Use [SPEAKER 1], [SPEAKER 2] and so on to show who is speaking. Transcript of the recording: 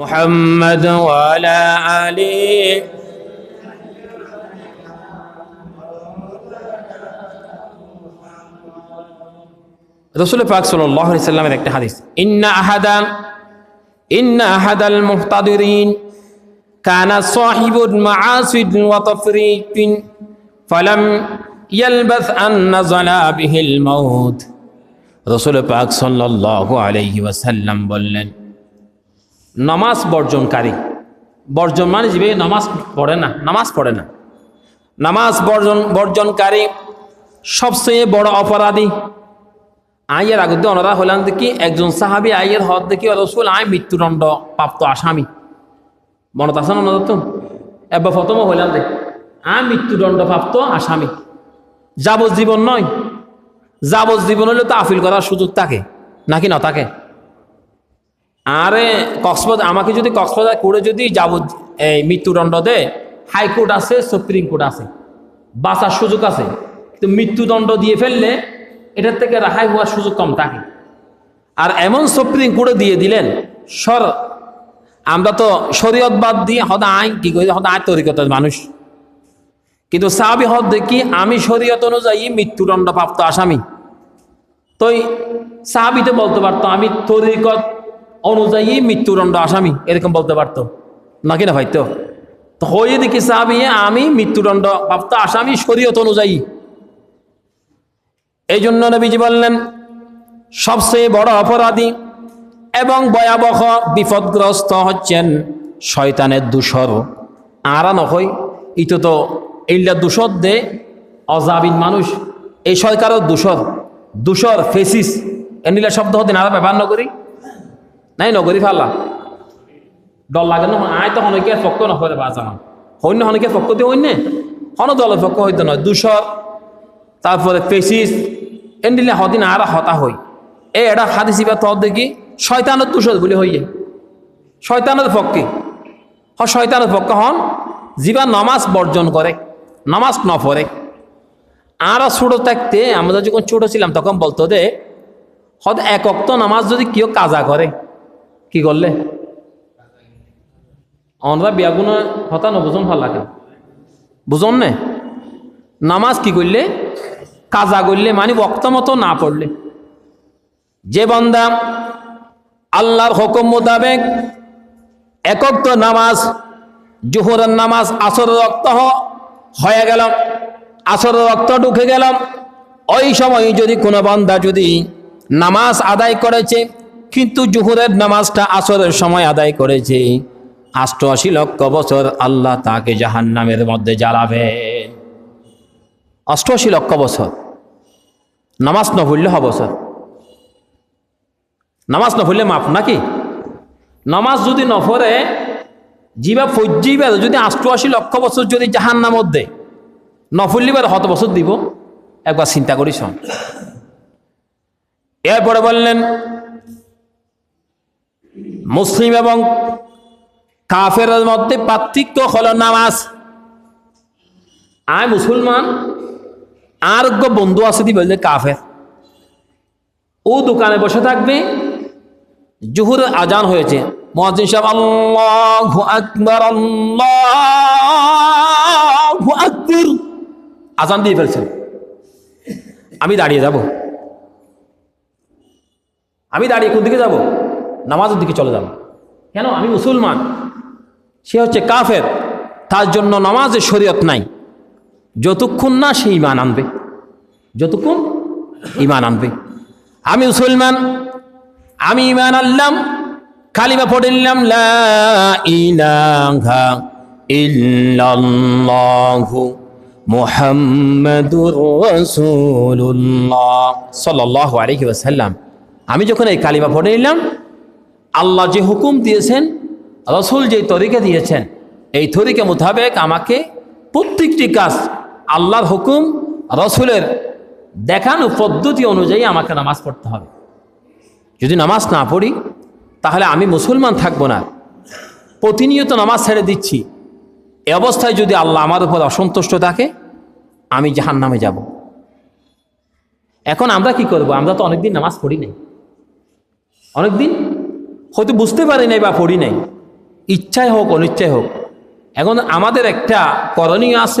[SPEAKER 1] محمد وعلى آله রসুল পাক সাল্লাল্লাহু আলাইহি সাল্লামের একটা হাদিস ইন্না আহাদান ইন্না আহাদাল মুহতাদিরিন কানা সাহিবুন মাআসিদ ওয়া তাফরিকিন ফালাম ইয়ালবাস আন নাযালা বিহিল মাউত রসুল পাক সাল্লাল্লাহু আলাইহি ওয়াসাল্লাম বললেন নামাজ বর্জনকারী। বর্জন মানে যে নামাজ পড়ে না, নামাজ পড়ে না। নামাজ বর্জন, বর্জনকারী সবচেয়ে বড় অপরাধী। আইয়ের আগে ওনারা হলেন দেখি একজন সাহাবি, আইয়ের হদ দেখি রসুল আয় মৃত্যুদণ্ড প্রাপ্ত আসামি। মনত আছে না ওনাদের তো এবার প্রথম হইলাম দেখ আয় মৃত্যুদণ্ড প্রাপ্ত আসামি। যাবজ্জীবন নয়, যাবজ্জীবন হলে তো আপিল করার সুযোগ থাকে, নাকি না থাকে? আরে কক্সবাজার, আমাকে যদি কক্সবাজার করে যদি যাব, এই মৃত্যুদণ্ড দেয় হাইকোর্ট আছে সুপ্রিম কোর্ট আছে, বাঁচার সুযোগ আছে। কিন্তু মৃত্যুদণ্ড দিয়ে ফেললে, এটার থেকে রেহাই হওয়ার সুযোগ কম থাকে। আর এমন সুপ্রিম কোর্টে দিয়ে দিলেন, সর, আমরা তো শরীয়ত বাদ দিয়ে হদা আইন, কি করি, হদা আয় তরিকতার মানুষ। কিন্তু সাহাবি হদ দেখি, আমি শরীয়ত অনুযায়ী মৃত্যুদণ্ড প্রাপ্ত আসামি। তো সাহাবিতে বলতে পারতো, আমি তরিকত অনুযায়ী মৃত্যুদণ্ড আসামি, এরকম বলতে পারতো। নাকি না ভাইতো তো? হয়ে দেখি আমি মৃত্যুদণ্ড প্রাপ্ত আসামি শরীয়ত অনুযায়ী। এই জন্য নবীজি বললেন, সবচেয়ে বড় অপরাধী এবং ভয়াবহ বিপদগ্রস্ত হচ্ছেন শয়তানের দূষর। আরা নয় ইতো তো এইলা দূষর দে, অজাবিন মানুষ। এই সরকারও দূষর দূষর, ফেসিস, এ এনিলা শব্দ হতে না ব্যবহার নগরী নাই নগরী ফাল্লা ডর লাগে না আয় তো হনকে পক্ষ নকরে বাজানো হইন্য হনকে পক্ষ দিয়ে হইন্য হন দলের পক্ষ হইতে নয় দূষর তারপরে ফেসিস এন্ডিলে হদিন আর হতা হই এ এটা হাদিসি বা তদ দেখি শয়তানের দূষর বলে হইয়ে। শয়তানের পক্ষে হ শয়তানের পক্ষে হন জীবা নামাজ বর্জন করে নামাজ ন পড়ে ছোটো থাকতে আমরা যখন ছোটো ছিলাম, তখন বলতো দে হদ এক অক্ত নামাজ যদি কেউ কাজা করে কি করলে? আমরা বিয়াগুনা হতা নবুজন ভালো লাগে বুঝন নে? নামাজ কি করলে? কাজা করলে মানে বক্ত মতো না পড়লে। যে বন্দা আল্লাহর হুকুম মোতাবেক একক তো নামাজ, জোহরের নামাজ আসর রক্ত হয়ে গেল আসর রক্ত ঢুকে গেলাম। ওই সময় যদি কোনো বান্দা যদি নামাজ আদায় করেছে কিন্তু জোহরের নামাজটা আসরের সময় আদায় করেছে। অষ্টআশি লক্ষ বছর আল্লাহ তাকে জাহান নামের মধ্যে জ্বালাবেন অষ্টআশি লক্ষ বছর। নামাজ ন ভুললে হ বছর নামাজ ন ভুললে মাফ নাকি? নামাজ যদি নফরে জিবা ফজ্জিবার যদি অষ্টআশি লক্ষ বছর যদি জাহান নামত দে নফুল্লিবার হত বছর দিব? একবার চিন্তা করিস এরপরে বললেন মুসলিম এবং কাফের মধ্যে পার্থক্য হলো নামাজ। আয় মুসলমান, আর বন্ধু আছে দি বললে কাফের। ও দোকানে বসে থাকবে জুহুর আজান হয়েছে। মহাজিন সাহেব, আল্লাহু আকবার আল্লাহু আকবার। আজান দিয়ে ফেলছেন। আমি দাঁড়িয়ে যাব। আমি দাঁড়িয়ে কোন দিকে যাব? নামাজের দিকে চলে যাব। কেন? আমি মুসলমান। সে হচ্ছে কাফের। তার জন্য নামাজের শরীয়ত নাই। যতক্ষণ না সে ইমান আনবে। যতক্ষণ ইমান আনবে। আমি মুসলমান। আমি ইমান আনলাম। কালিমা পড়ে নিলাম সাল্লাল্লাহু আলাইহি ওয়াসাল্লাম। আমি যখন এই কালিমা পড়ে নিলাম আল্লাহ যে হুকুম দিয়েছেন, রসুল যে তরিকা দিয়েছেন, এই তরিকা মোতাবেক আমাকে প্রত্যেকটি কাজ আল্লাহর হুকুম, রসুলের দেখানো পদ্ধতি অনুযায়ী আমাকে নামাজ পড়তে হবে। যদি নামাজ না পড়ি, তাহলে আমি মুসলমান থাকব না। প্রতিনিয়ত নামাজ ছেড়ে দিচ্ছি। এ অবস্থায় যদি আল্লাহ আমার উপর অসন্তুষ্ট থাকে, আমি জাহান নামে যাব। এখন আমরা কি করব? আমরা তো অনেকদিন নামাজ পড়ি নাই। অনেকদিন হয়তো বুঝতে পারি নাই বা পড়ি নাই। ইচ্ছাই হোক, অনিচ্ছাই হোক। এখন আমাদের একটা করণীয় আছে।